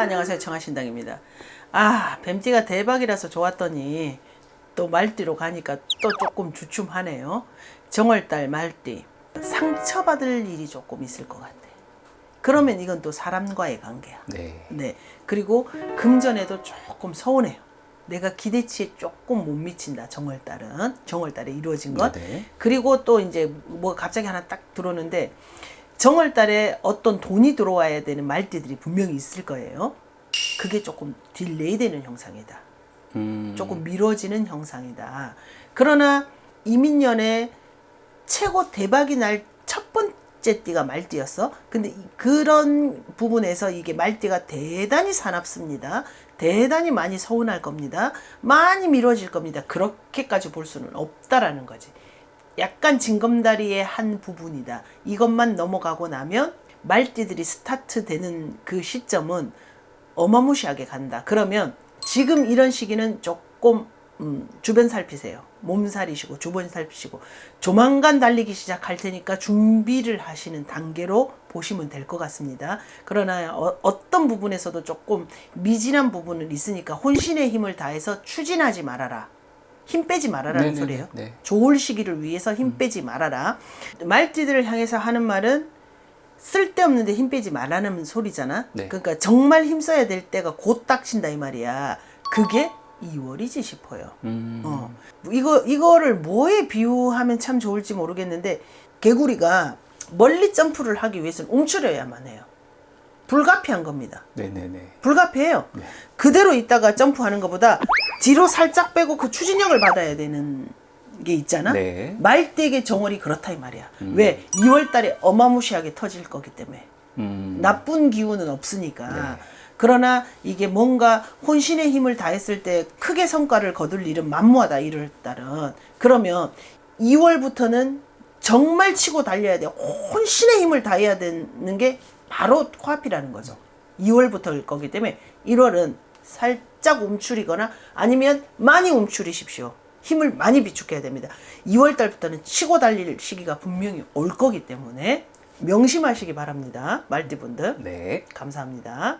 안녕하세요 청하신당입니다. 아 뱀띠가 대박이라서 좋았더니 또 말띠로 가니까 또 조금 주춤하네요. 정월달 말띠 상처받을 일이 조금 있을 것 같아. 그러면 이건 또 사람과의 관계야. 네. 네. 그리고 금전에도 조금 서운해요. 내가 기대치에 조금 못 미친다. 정월달은 정월달에 이루어진 것. 네네. 그리고 또 이제 뭐 갑자기 하나 딱 들어오는데 정월달에 어떤 돈이 들어와야 되는 말띠들이 분명히 있을 거예요. 그게 조금 딜레이 되는 형상이다. 음. 조금 미뤄지는 형상이다. 그러나 이민년에 최고 대박이 날 첫 번째 띠가 말띠였어. 근데 이- 그런 부분에서 이게 말띠가 대단히 사납습니다. 대단히 많이 서운할 겁니다. 많이 미뤄질 겁니다. 그렇게까지 볼 수는 없다라는 거지. 약간 징검다리의 한 부분이다. 이것만 넘어가고 나면 말띠들이 스타트 되는 그 시점은 어마무시하게 간다. 그러면 지금 이런 시기는 조금 음, 주변 살피세요. 몸살이시고 주변 살피시고 조만간 달리기 시작할 테니까 준비를 하시는 단계로 보시면 될 것 같습니다. 그러나 어, 떤 부분에서도 조금 미진한 부분은 있으니까 혼신의 힘을 다해서 추진하지 말아라. 힘 빼지 말아라는 네네네, 소리예요. 네. 좋을 시기를 위해서 힘 빼지 말아라. 말띠들을 향해서 하는 말은 쓸데없는데 힘 빼지 말라는 소리잖아. 네. 그러니까 정말 힘 써야 될 때가 곧 닥친다 이 말이야. 그게 2월이지 싶어요. 음. 어. 이거 이거를 뭐에 비유하면 참 좋을지 모르겠는데 개구리가 멀리 점프를 하기 위해서는 움츠려야만 해요. 불가피한 겁니다. 네네네. 불가피해요. 네. 그대로 있다가 점프하는 것보다 뒤로 살짝 빼고 그 추진력을 받아야 되는 게 있잖아. 네. 말대의 정월이 그렇다 이 말이야. 왜? 2월 달에 어마무시하게 터질 거기 때문에. 음. 나쁜 기운은 없으니까. 네. 그러나 이게 뭔가 혼신의 힘을 다했을 때 크게 성과를 거둘 일은 만무하다 이럴 달은 그러면 2월부터는 정말 치고 달려야 돼. 혼신의 힘을 다해야 되는 게 바로 코앞이라는 거죠. 2월부터일 거기 때문에 1월은 살 짝 움츠리거나 아니면 많이 움츠리십시오. 힘을 많이 비축해야 됩니다. 2월 달부터는 치고 달릴 시기가 분명히 올 거기 때문에 명심하시기 바랍니다. 말띠분들. 네. 감사합니다.